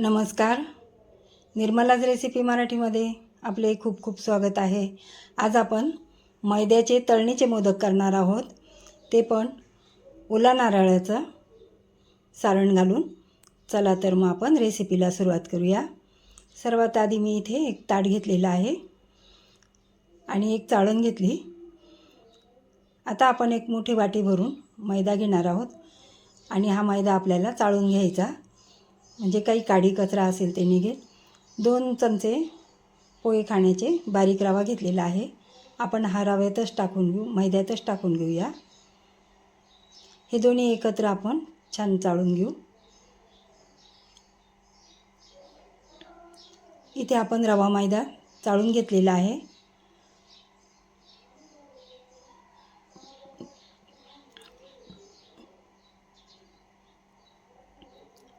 नमस्कार. निर्मलाज रेसिपी मराठीमध्ये आपले खूप खूप स्वागत आहे. आज आपण मैद्याचे तळणीचे मोदक करणार आहोत. ते पण ओला नारळाचं सारण घालून. चला तर मग आपण रेसिपीला सुरुवात करूया. सर्वात आधी मी इथे एक ताट घेतलेलं आहे आणि एक चाळण घेतली. आता आपण एक मोठी वाटी भरून मैदा घेणार आहोत आणि हा मैदा आपल्याला चाळून घ्यायचा. म्हणजे काही काडी कचरा असेल ते निघेल. दोन चमचे पोहे खाण्याचे बारीक रवा घेतलेला आहे. आपण हा रव्यातच टाकून घेऊ मैद्यातच टाकून घेऊया. हे दोन्ही एकत्र आपण छान चाळून घेऊ. इथे आपण रवा मैदा चाळून घेतलेला आहे.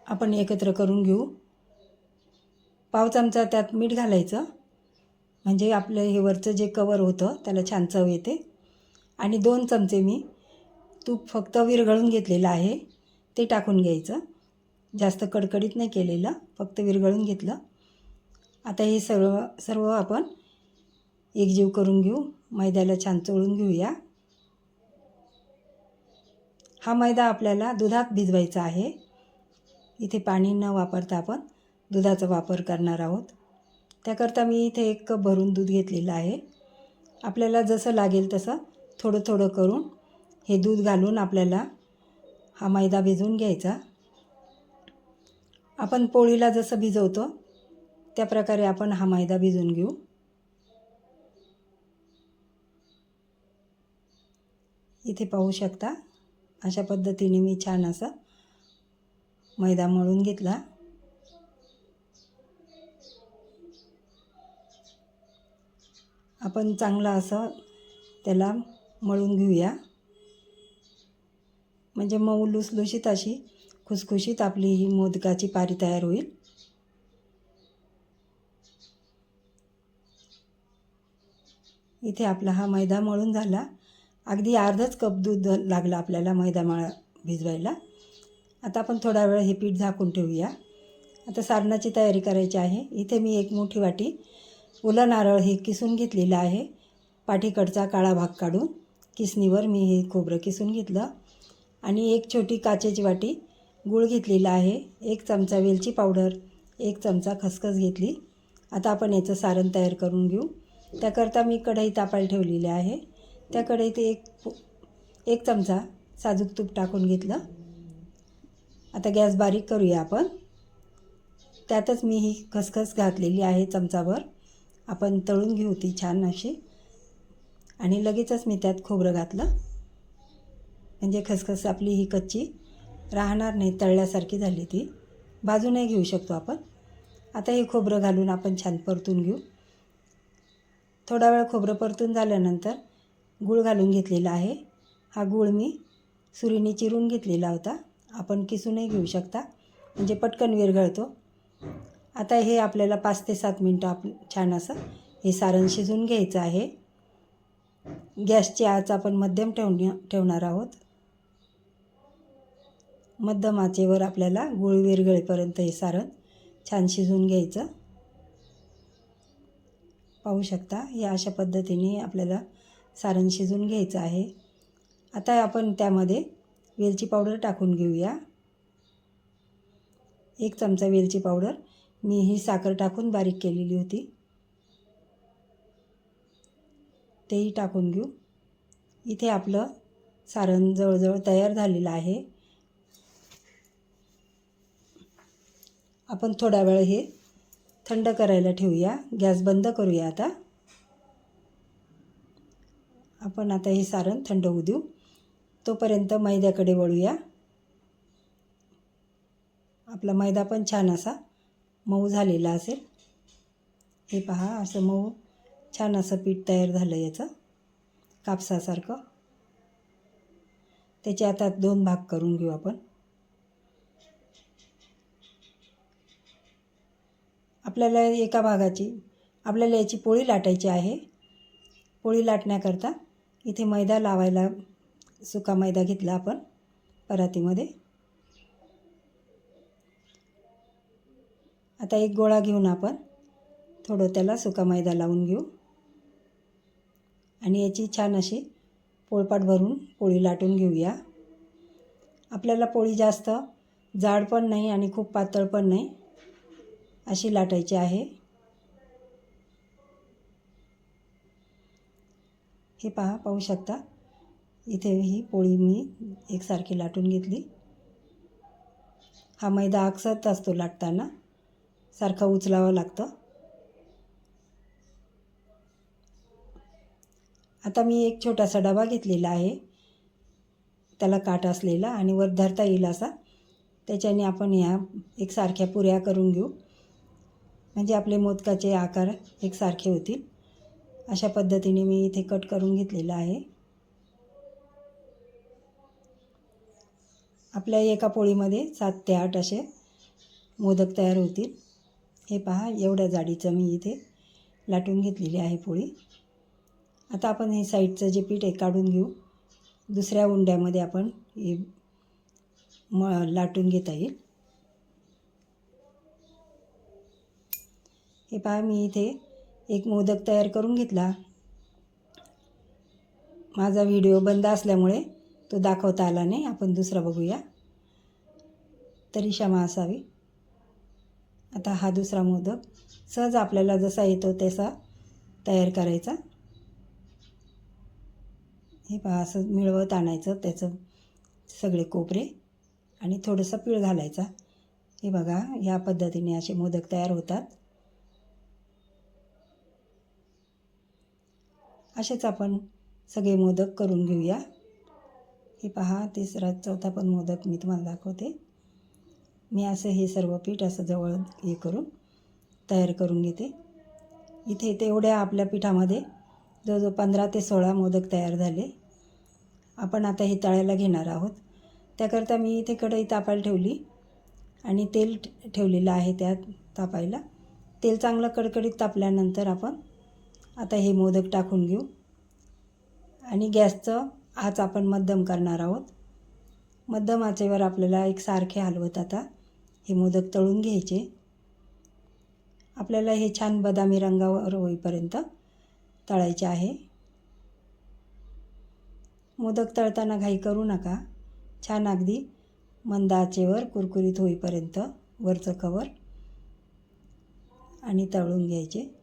आपण एकत्र करून घेऊ. पाव चमचा त्यात मीठ घालायचं. म्हणजे आपलं हे वरचं जे कवर होतं त्याला छान चव येते. आणि दोन चमचे मी तूप फक्त विरघळून घेतलेलं आहे ते टाकून घ्यायचं. जास्त कडकडीत नाही केलेलं फक्त विरघळून घेतलं. आता हे सर्व सर्व आपण एकजीव करून घेऊ. मैद्याला छान चोळून घेऊया. हा मैदा आपल्याला दुधात भिजवायचा आहे. इथे पाणी न वापरता आपण दुधाचा वापर करणार आहोत. त्याकरता मी इथे एक कप भरून दूध घेतलेलं आहे. आपल्याला जसं लागेल तसं थोडं थोडं करून हे दूध घालून आपल्याला हा मैदा भिजवून घ्यायचा. आपण पोळीला जसं भिजवतो त्या प्रकारे आपण हा मैदा भिजवून घेऊ. इथे पाहू शकता अशा पद्धतीने मी छान असं मैदा मळून घेतला. आपण चांगला असं त्याला मळून घेऊया. म्हणजे मऊ लुसलुशीत अशी खुसखुशीत आपली ही मोदकाची पारी तयार होईल. इथे आपला हा मैदा मळून झाला. अगदी अर्धच कप दूध लागलं आपल्याला मैदा मळा भिजवायला. आता आपण थोडा वेळ हे पीठ झाकून ठेवूया. आता सारणाची तयारी करायची आहे. इथे मी एक मोठी वाटी ओला नारळ हे किसून घेतलेलं आहे. पाठीकडचा काळा भाग काढून किसणीवर मी हे खोबरं किसून घेतलं. आणि एक छोटी काचेची वाटी गूळ घेतलेला आहे. एक चमचा वेलची पावडर एक चमचा खसखस घेतली. आता आपण याचं सारण तयार करून घेऊ. त्याकरता मी कढई तापायला ठेवलेली आहे. त्या कढईत एक एक चमचा साजूक तूप टाकून घेतलं. आता गॅस बारीक करूया आपण. त्यातच मी ही खसखस घातलेली आहे चमचाभर. आपण तळून घेऊ ती छान अशी. आणि लगेचच मी त्यात खोबरं घातलं. म्हणजे खसखस आपली ही कच्ची राहणार नाही तळल्यासारखी झाली ती. बाजूने घेऊ शकतो आपण. आता हे खोबरं घालून आपण छान परतून घेऊ. थोडा वेळ खोबरं परतून झाल्यानंतर गूळ घालून घेतलेला आहे. हा गूळ मी सुरीने चिरून घेतलेला होता. आपण किसूनही घेऊ शकता. म्हणजे पटकन विरघळतो. आता हे आपल्याला पाच ते सात मिनटं आप छान असं हे सारण शिजून घ्यायचं आहे. गॅसची आच आपण मध्यम ठेवण्या ठेवणार आहोत. मध्यम आचेवर आपल्याला गुळ विरघळेपर्यंत हे सारण छान शिजून घ्यायचं. पाहू शकता या अशा पद्धतीने आपल्याला सारण शिजून घ्यायचं आहे. आता आपण त्यामध्ये वेलची पावडर टाकून घेऊया. एक चमचा वेलची पावडर. मी ही साखर टाकून बारीक केलेली होती. तेही टाकून घेऊ. इथे आपलं सारण जवळजवळ तयार झालेलं आहे. आपण थोडा वेळ हे थंड करायला ठेवूया. गॅस बंद करूया आता. आपण आता हे सारण थंड होऊ देऊ. तोपर्यंत मैद्याकडे वळूया. आपला मैदा पण छान असा मऊ झालेला असेल. हे पहा असं मऊ छान असं पीठ तयार झालं याचं कापसासारखं. त्याचे आता दोन भाग करून घेऊ आपण. आपल्याला एका भागाची आपल्याला याची पोळी लाटायची आहे. पोळी लाटण्याकरता इथे मैदा लावायला सुका मैदा घेतला आपण परातीमध्ये. आता एक गोळा घेऊन आपण थोडं त्याला सुका मैदा लावून घेऊ. आणि याची छान अशी पोळपाट भरून पोळी लाटून घेऊया. आपल्याला पोळी जास्त जाड पण नाही आणि खूप पातळ पण नाही अशी लाटायची आहे. हे पहा पाहू शकता. इथे ही पोळी मी एकसारखी लाटून घेतली. हा मैदा आकसत असतो लाटताना. सारखा उचलावं लागतं. आता मी एक छोटासा डबा घेतलेला आहे. त्याला काट असलेला आणि वर धरता येईल असा. त्याच्याने आपण ह्या एकसारख्या पुऱ्या करून घेऊ. म्हणजे आपले मोदकाचे आकार एकसारखे होतील. अशा पद्धतीने मी इथे कट करून घेतलेला आहे. आपल्या एका पोळीमध्ये सात ते आठ असे मोदक तयार होतील. हे पहा एवढ्या जाडीचं मी इथे लाटून घेतलेली आहे पोळी. आता आपण हे साईडचं जे पीठ आहे काढून घेऊ. दुसऱ्या उंड्यामध्ये आपण हे म लाटून घेता येईल. हे पहा मी इथे एक मोदक तयार करून घेतला. माझा व्हिडिओ बंद असल्यामुळे तो दाखवता आला नाही. आपण दुसरा बघूया. तरी क्षमा असावी आता हा दुसरा मोदक. सहज आपल्याला जसा येतो तसा तयार करायचा. हे पहा असं मिळवत आणायचं. त्याचं सगळे कोपरे आणि थोडंसं पीळ घालायचा. हे बघा ह्या पद्धतीने असे मोदक तयार होतात. असेच आपण सगळे मोदक करून घेऊया. हे पहा तिसरा चौथा पण मोदक मी तुम्हाला दाखवते. मी असं हे सर्व पीठ असं जवळ हे करून तयार करून घेते. इथे तेवढ्या आपल्या पिठामध्ये जवळजवळ पंधरा ते सोळा मोदक तयार झाले. आपण आता हे तळायला घेणार आहोत. त्याकरता मी इथे कढई तापायला ठेवली आणि तेल ठेवलेलं आहे त्यात तापायला. तेल चांगलं कडकडीत तापल्यानंतर आपण आता हे मोदक टाकून घेऊ. आणि गॅसचं आज आपण मध्यम करणार आहोत. मध्यम आचेवर आपल्याला एक सारखे हलवत आता हे मोदक तळून घ्यायचे. आपल्याला हे छान बदामी रंगावर होईपर्यंत तळायचे आहे. मोदक तळताना घाई करू नका. छान अगदी मंद आचेवर कुरकुरीत होईपर्यंत वरचं कवर आणि तळून घ्यायचे.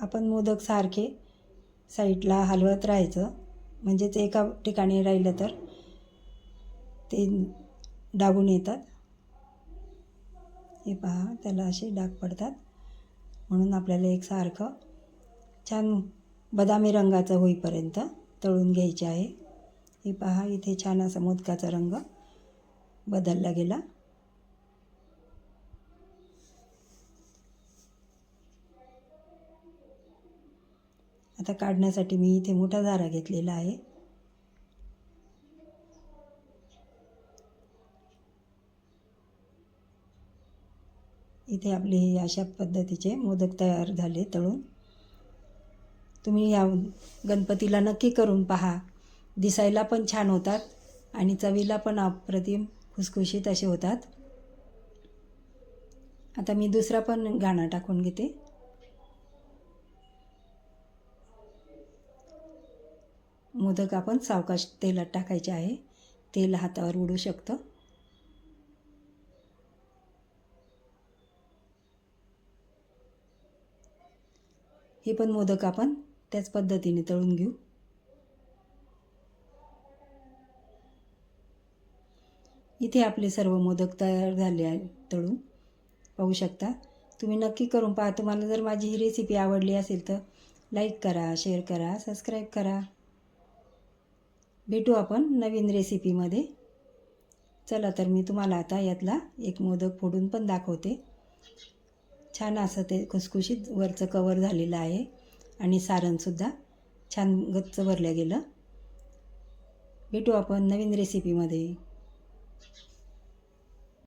आपण मोदक सारखे साईडला हलवत राहायचं. म्हणजेच एका ठिकाणी राहिलं तर ते डागून येतात. हे पहा त्याला असे डाग पडतात. म्हणून आपल्याला एक सारखं छान बदामी रंगाचं होईपर्यंत तळून घ्यायचे आहे. हे पहा इथे छान असा मोदकाचा रंग बदलला गेला. आता काढण्यासाठी मी इथे मोठा झारा घेतलेला आहे. इथे आपले हे अशा पद्धतीचे मोदक तयार झाले तळून. तुम्ही या गणपतीला नक्की करून पहा. दिसायला पण छान होतात आणि चवीला पण अप्रतिम खुसखुशीत असे होतात. आता मी दुसरा पण गाणं टाकून घेते. मोदक आपण सावकाश तेलात टाकायचे आहे. तेल हातावर उडू शकतं. हे पण मोदक आपण त्याच पद्धतीने तळून घेऊ. इथे आपले सर्व मोदक तयार झाले आहे तळून. पाहू शकता. तुम्ही नक्की करून पहा. तुम्हाला जर माझी ही रेसिपी आवडली असेल तर लाईक करा शेअर करा सबस्क्राईब करा. भेटू आपण नवीन रेसिपीमध्ये. चला तर मी तुम्हाला आता यातला एक मोदक फोडून पण दाखवते. छान असं ते खुसखुशीत वरचं कवर झालेलं आहे आणि सारणसुद्धा छान गच्च भरलं गेलं. भेटू आपण नवीन रेसिपीमध्ये.